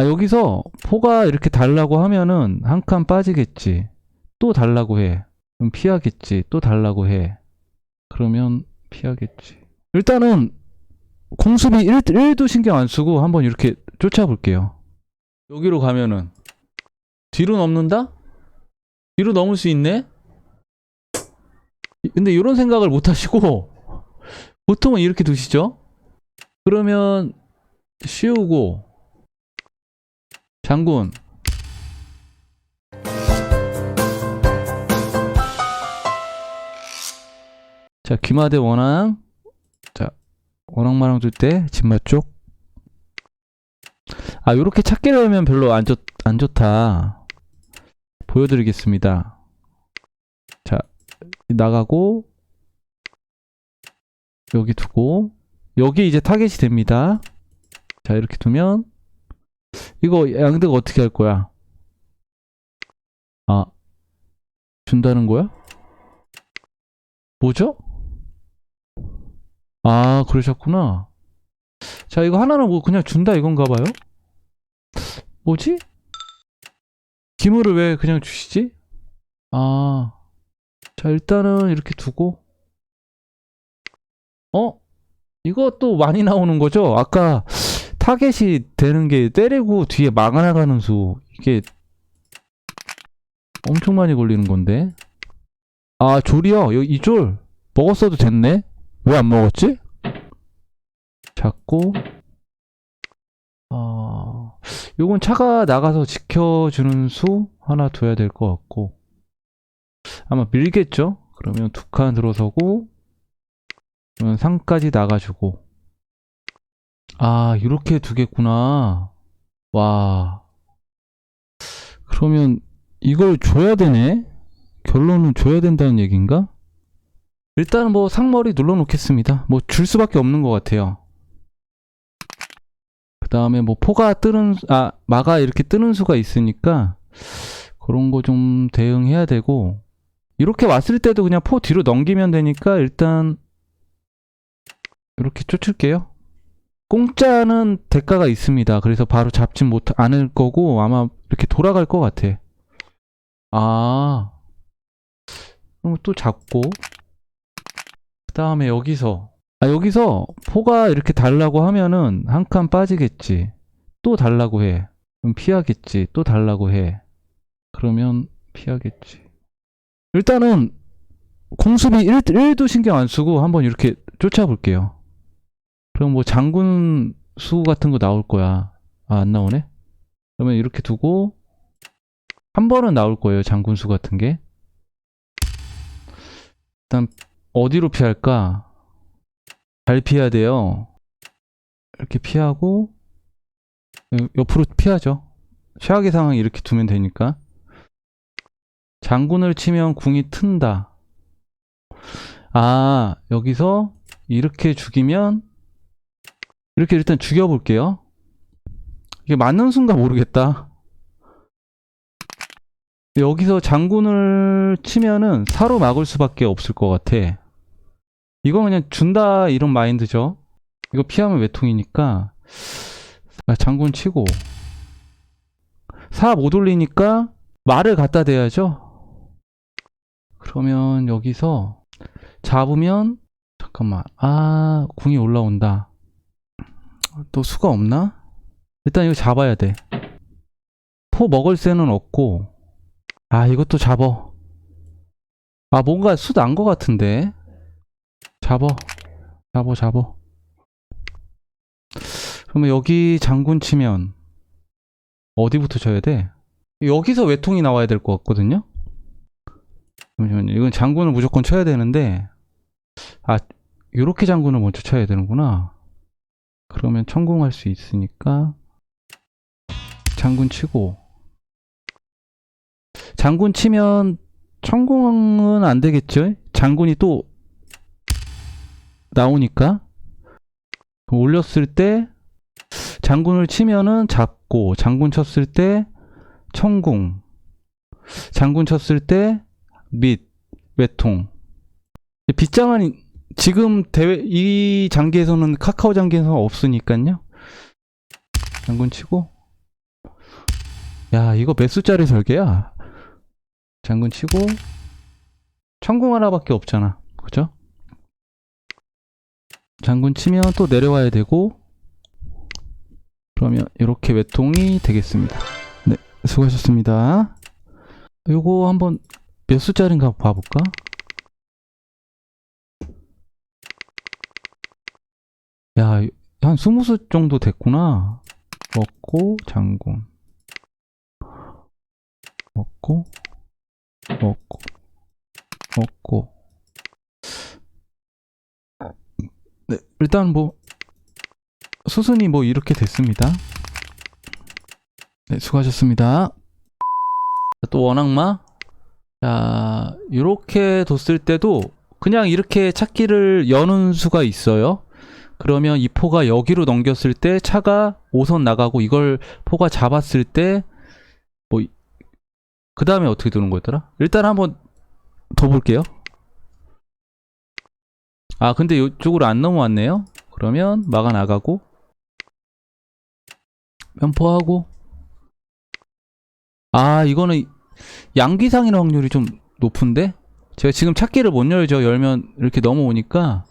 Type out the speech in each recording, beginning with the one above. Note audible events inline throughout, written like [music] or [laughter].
아, 여기서 포가 이렇게 달라고 하면은 한 칸 빠지겠지. 또 달라고 해. 그럼 피하겠지. 또 달라고 해. 그러면 피하겠지. 일단은 공수비 1, 1도 신경 안 쓰고 한번 이렇게 쫓아볼게요. 여기로 가면은 뒤로 넘는다? 뒤로 넘을 수 있네? 근데 이런 생각을 못 하시고 보통은 이렇게 두시죠? 그러면 씌우고 장군. 자 귀마대 원앙. 자 원앙 마랑 둘 때 진마 쪽 아 요렇게 찾기를 하면 별로 안, 좋, 안 좋다. 보여드리겠습니다. 자 나가고 여기 두고 여기 이제 타겟이 됩니다. 자 이렇게 두면 이거 양대가 어떻게 할 거야? 아 준다는 거야? 뭐죠? 아 그러셨구나 자 이거 하나는 뭐 그냥 준다 이건가 봐요 뭐지? 기물을 왜 그냥 주시지? 아 자 일단은 이렇게 두고 어? 또 많이 나오는 거죠? 아까 타겟이 되는 게 때리고 뒤에 막아나가는 수. 이게 엄청 많이 걸리는 건데. 아 졸이요 여기 이졸. 먹었어도 됐네? 왜 안 먹었지? 잡고. 아 요건 차가 나가서 지켜주는 수 하나 둬야 될 것 같고. 아마 밀겠죠? 그러면 두 칸 들어서고 그러면 상까지 나가주고 아, 이렇게 두겠구나. 와. 그러면 이걸 줘야 되네? 결론은 줘야 된다는 얘기인가? 일단은 뭐 상머리 눌러 놓겠습니다. 뭐 줄 수밖에 없는 것 같아요. 그 다음에 뭐 포가 뜨는, 수- 아, 마가 이렇게 뜨는 수가 있으니까 그런 거 좀 대응해야 되고 이렇게 왔을 때도 그냥 포 뒤로 넘기면 되니까 일단 이렇게 쫓을게요. 공짜는 대가가 있습니다. 그래서 바로 잡진 못 않을 거고 아마 이렇게 돌아갈 것 같아. 아, 그럼 또 잡고 그 다음에 여기서 아 여기서 포가 이렇게 달라고 하면은 한 칸 빠지겠지. 또 달라고 해. 그럼 피하겠지. 또 달라고 해. 그러면 피하겠지. 일단은 공수비 1, 1도 신경 안 쓰고 한번 이렇게 쫓아볼게요. 그럼 뭐 장군 수 같은 거 나올 거야. 아, 안 나오네? 그러면 이렇게 두고 한 번은 나올 거예요. 장군 수 같은 게. 일단 어디로 피할까? 잘 피해야 돼요. 이렇게 피하고 옆- 옆으로 피하죠. 최악의 상황 이렇게 두면 되니까. 장군을 치면 궁이 튼다. 아, 여기서 이렇게 죽이면 이렇게 일단 죽여볼게요. 이게 맞는 순간 모르겠다. 여기서 장군을 치면은 사로 막을 수밖에 없을 것 같아. 이건 그냥 준다 이런 마인드죠. 이거 피하면 외통이니까 아, 장군 치고 사 못 올리니까 말을 갖다 대야죠. 그러면 여기서 잡으면 잠깐만 아 궁이 올라온다. 또 수가 없나? 일단 이거 잡아야 돼. 포 먹을 새는 없고 아 이것도 잡어. 아 뭔가 수 난 것 같은데 잡어 잡어 잡어. 그러면 여기 장군 치면 어디부터 쳐야 돼? 여기서 외통이 나와야 될 것 같거든요. 잠시만요. 이건 장군을 무조건 쳐야 되는데 아 요렇게 장군을 먼저 쳐야 되는구나. 그러면 천궁할 수 있으니까 장군 치고. 장군 치면 천궁은 안 되겠죠? 장군이 또 나오니까. 올렸을 때 장군을 치면은 잡고 장군 쳤을 때 천궁 장군 쳤을 때 밑 외통. 빗장은 지금 대회 이 장기에서는 카카오 장기에서는 없으니까요. 장군 치고 야, 이거 몇 수짜리 설계야? 장군 치고, 천궁 하나밖에 없잖아. 그죠? 장군 치면 또 내려와야 되고, 그러면 이렇게 외통이 되겠습니다. 네, 수고하셨습니다. 요거 한번 몇 수짜리인가 봐볼까? 야, 한 20수 정도 됐구나. 먹고, 장군. 먹고, 먹고, 먹고. 네, 일단 뭐, 수순이 뭐 이렇게 됐습니다. 네, 수고하셨습니다. 또 원악마. 자, 이렇게 뒀을 때도 그냥 이렇게 찾기를 여는 수가 있어요. 그러면 이 포가 여기로 넘겼을 때 차가 5선 나가고 이걸 포가 잡았을 때 뭐 그 다음에 어떻게 두는 거였더라? 일단 한번 더 볼게요. 아 근데 이쪽으로 안 넘어왔네요. 그러면 막아 나가고 면포하고 아 이거는 양기상인 확률이 좀 높은데 제가 지금 찾기를 못 열죠. 열면 이렇게 넘어오니까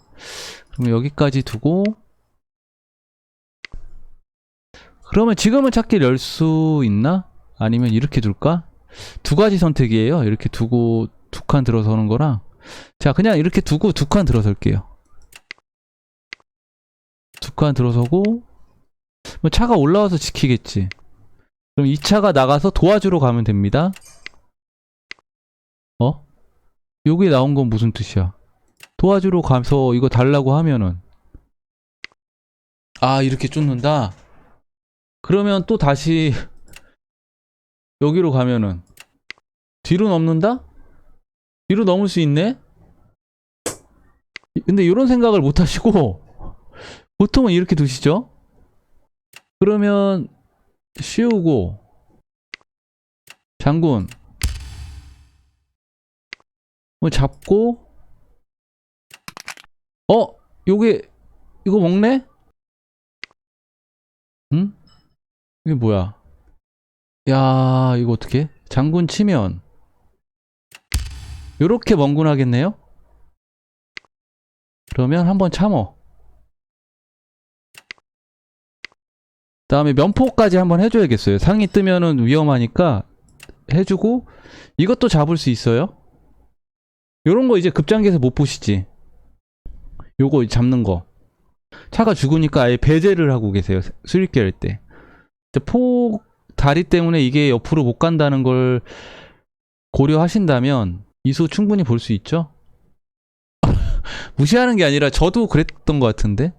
그럼 여기까지 두고 그러면 지금은 찾기를 열 수 있나? 아니면 이렇게 둘까? 두 가지 선택이에요. 이렇게 두고 두 칸 들어서는 거랑 자 그냥 이렇게 두고 두 칸 들어설게요. 두 칸 들어서고 뭐 차가 올라와서 지키겠지. 그럼 이 차가 나가서 도와주러 가면 됩니다. 어? 여기 나온 건 무슨 뜻이야? 도와주러 가서 이거 달라고 하면은 아 이렇게 쫓는다? 그러면 또 다시 [laughs] 여기로 가면은 뒤로 넘는다? 뒤로 넘을 수 있네? 근데 이런 생각을 못 하시고 [laughs] 보통은 이렇게 두시죠? 그러면 씌우고 장군 뭐 잡고 어? 요게 이거 먹네? 응? 이게 뭐야? 야 이거 어떻게? 장군 치면 요렇게 멍군하겠네요? 그러면 한번 참어 다음에 면포까지 한번 해줘야겠어요 상이 뜨면은 위험하니까 해주고 이것도 잡을 수 있어요 요런 거 이제 급장기에서 못 보시지 요거 잡는 거. 차가 죽으니까 아예 배제를 하고 계세요 수립기 할때. 폭 다리 때문에 이게 옆으로 못 간다는 걸 고려하신다면 이수 충분히 볼 수 있죠? [laughs] 무시하는 게 아니라 저도 그랬던 것 같은데?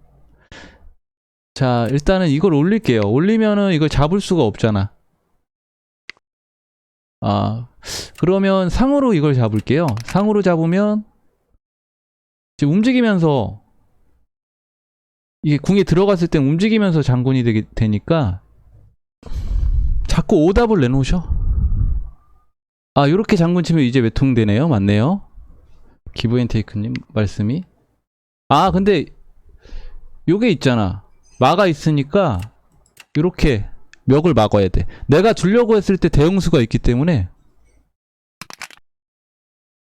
자 일단은 이걸 올릴게요. 올리면은 이걸 잡을 수가 없잖아. 아 그러면 상으로 이걸 잡을게요. 상으로 잡으면 지금 움직이면서 이게 궁에 들어갔을 땐 움직이면서 장군이 되게 되니까 자꾸 오답을 내놓으셔? 아 요렇게 장군 치면 이제 외통되네요. 맞네요. 기브 앤 테이크님 말씀이. 아 근데 요게 있잖아. 막아 있으니까 요렇게 멱을 막아야 돼. 내가 주려고 했을 때 대응수가 있기 때문에.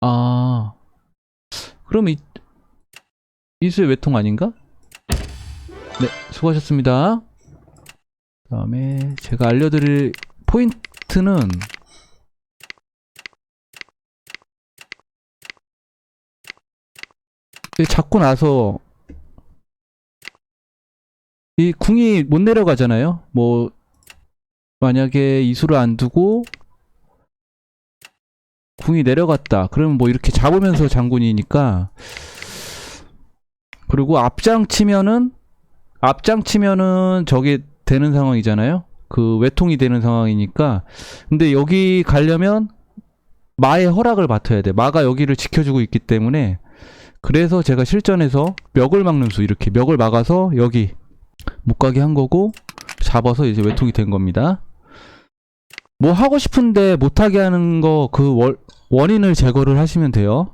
아 그럼 이 이수의 외통 아닌가? 네 수고하셨습니다 그 다음에 제가 알려드릴 포인트는 이 잡고 나서 이 궁이 못 내려가잖아요. 뭐 만약에 이수를 안 두고 궁이 내려갔다. 그러면 뭐 이렇게 잡으면서 장군이니까 그리고 앞장 치면은 앞장 치면은 저게 되는 상황이잖아요. 그 외통이 되는 상황이니까 근데 여기 가려면 마의 허락을 맡아야 돼. 마가 여기를 지켜주고 있기 때문에 그래서 제가 실전에서 멱을 막는 수 이렇게 멱을 막아서 여기 못 가게 한 거고 잡아서 이제 외통이 된 겁니다. 뭐 하고 싶은데 못 하게 하는 거 그 원인을 제거를 하시면 돼요.